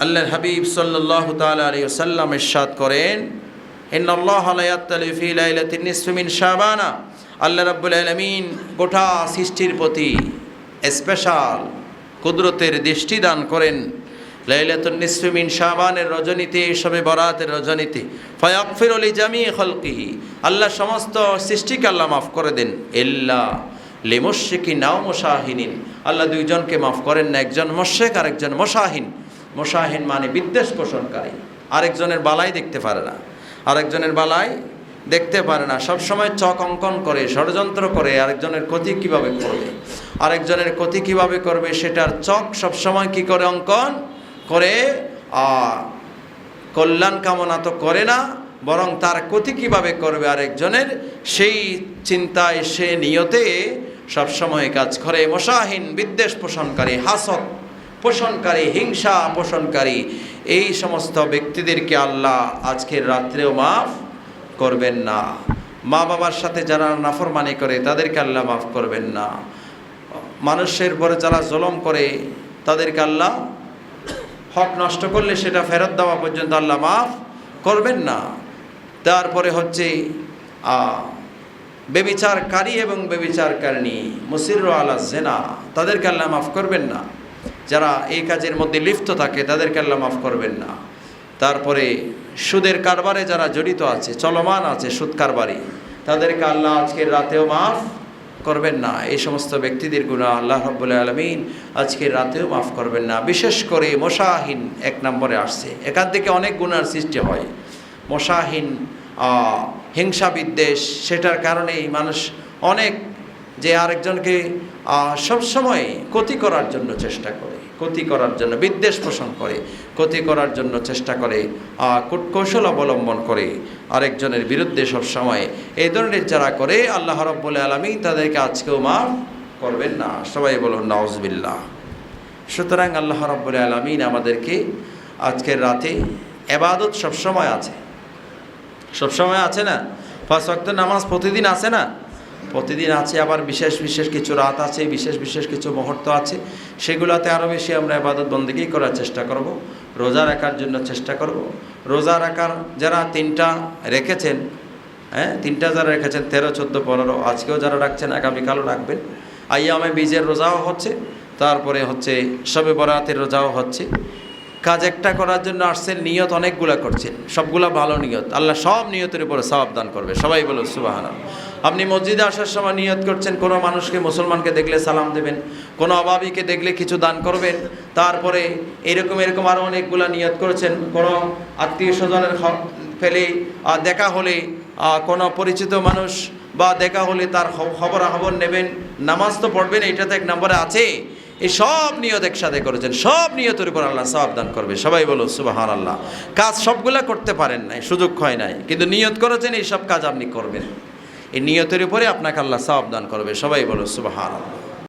আল্লাহর হাবিব সাল্লাল্লাহু তাআলা আলাইহি ওয়াসাল্লাম ইরশাদ করেন লা শাবানা। আল্লাহ রাব্বুল আলামিন গোটা সৃষ্টির প্রতি স্পেশাল কুদরতের দৃষ্টি দান করেন। লাইলাতুন নিসফি মিন শাবানের রজনীতে, সবে বরাতের রজনীতে, ফায়াগফিরু লি জামি খালকিহি। আল্লাহ সমস্ত সৃষ্টিকে আল্লাহ মাফ করে দেন। ইল্লা লিমুশরিকি নাও মুশাহিনিন। আল্লাহ দুইজনকে মাফ করেন না, একজন মুশরিক আর একজন মুশাহিন। মুশাহিন মানে বিদ্বেষ পোষণকারী। আরেকজনের বালাই দেখতে পারে না। আরেকজনের বালাই দেখতে পারে না। সব সময় চক অঙ্কন করে, ষড়যন্ত্র করে, আরেকজনের ক্ষতি কীভাবে করবে? আরেকজনের ক্ষতি কীভাবে করবে সেটার চক সব সময় কি করে অঙ্কন? করে কল্যাণ কামনা তো করে না, বরং তার ক্ষতি কীভাবে করবে আরেকজনের, সেই চিন্তায় সে নিয়তে সবসময় কাজ করে। মশাহীন বিদ্বেষ পোষণকারী হাসক পোষণকারী, হিংসা পোষণকারী, এই সমস্ত ব্যক্তিদেরকে আল্লাহ আজকের রাত্রেও মাফ করবেন না। মা বাবার সাথে যারা নাফরমানি করে, তাদেরকে আল্লাহ মাফ করবেন না। মানুষের পরে যারা জলম করে, তাদেরকে আল্লাহ হক নষ্ট করলে সেটা ফেরত দেওয়া পর্যন্ত আল্লাহ মাফ করবেন না। তারপরে হচ্ছে বেবিচারকারী এবং বেবিচারকারিণী মুসির আলা জেনা, তাদেরকে আল্লাহ মাফ করবেন না। যারা এই কাজের মধ্যে লিপ্ত থাকে, তাদেরকে আল্লাহ মাফ করবেন না। তারপরে সুদের কারবারে যারা জড়িত আছে, চলমান আছে সুদ কারবারি, তাদেরকে আল্লাহ আজকের রাতেও মাফ করবেন না। এই সমস্ত ব্যক্তিদের গুণা আল্লাহ রব্বুল আলমিন আজকের রাতেও মাফ করবেন না। বিশেষ করে মশাহীন এক নম্বরে আসছে। এখান থেকে অনেক গুণার সৃষ্টি হয়। মশাহীন হিংসা বিদ্বেষ সেটার কারণেই মানুষ অনেক যে আরেকজনকে সবসময় ক্ষতি করার জন্য চেষ্টা করে, ক্ষতি করার জন্য বিদ্বেষ পোষণ করে, ক্ষতি করার জন্য চেষ্টা করে কূটকৌশল অবলম্বন করে আরেকজনের বিরুদ্ধে সবসময় এই ধরনের যারা করে, আল্লাহ রব্বুল আলমী তাদেরকে আজকেও মাফ করবেন না। সবাই বলুন নওয়াজবিল্লাহ সুতরাং আল্লাহ রব্বুল আলমিন আমাদেরকে আজকের রাতে এবাদত সবসময় আছে। সবসময় আছে না? পাঁচ ওয়াক্ত নামাজ প্রতিদিন আছে না? প্রতিদিন আছে, আবার বিশেষ বিশেষ কিছু রাত আছে, বিশেষ বিশেষ কিছু মুহূর্ত আছে। সেগুলোতে আরও বেশি আমরা আবাদত বন্দিগি করার চেষ্টা করব, রোজা রাখার জন্য চেষ্টা করব। রোজা রাখার যারা তিনটা রেখেছেন হ্যাঁ তিনটা যারা রেখেছেন, তেরো, চোদ্দ, পনেরো, আজকেও যারা রাখছেন, আগামীকালও রাখবেন। আইয়ামে বীজের রোজাও হচ্ছে, তারপরে হচ্ছে সবে বরাতের রোজাও হচ্ছে। কাজ একটা করার জন্য আসছেন, নিয়ত অনেকগুলা করছেন। সবগুলা ভালো নিয়ত। আল্লাহ সব নিয়তের উপরে সবাব দান করবে। সবাই বলো সুবাহানা আপনি মসজিদে আসার সময় নিয়ত করছেন, কোনো মানুষকে, মুসলমানকে দেখলে সালাম দেবেন, কোনো অভাবীকে দেখলে কিছু দান করবেন, তারপরে এরকম এরকম আরও অনেকগুলা নিয়ত করেছেন, কোনো আত্মীয় স্বজনের ফেলে দেখা হলে কোনো পরিচিত মানুষ বা দেখা হলে তার খবর খবর নেবেন। নামাজ তো পড়বেন এইটা তো এক নম্বরে আছে। এই সব নিয়ত একসাথে করেছেন, সব নিয়তের উপর আল্লাহ সব দান করবে। সবাই বলো সুবাহান আল্লাহ কাজ সবগুলা করতে পারেন নাই, সুযোগ হয় নাই। কিন্তু নিয়ত করেছেন, এই সব কাজ আপনি করবেন। এই নিয়তের উপরে আপনাকে আল্লাহ সব দান করবে, সবাই বলো সুবাহান আল্লাহ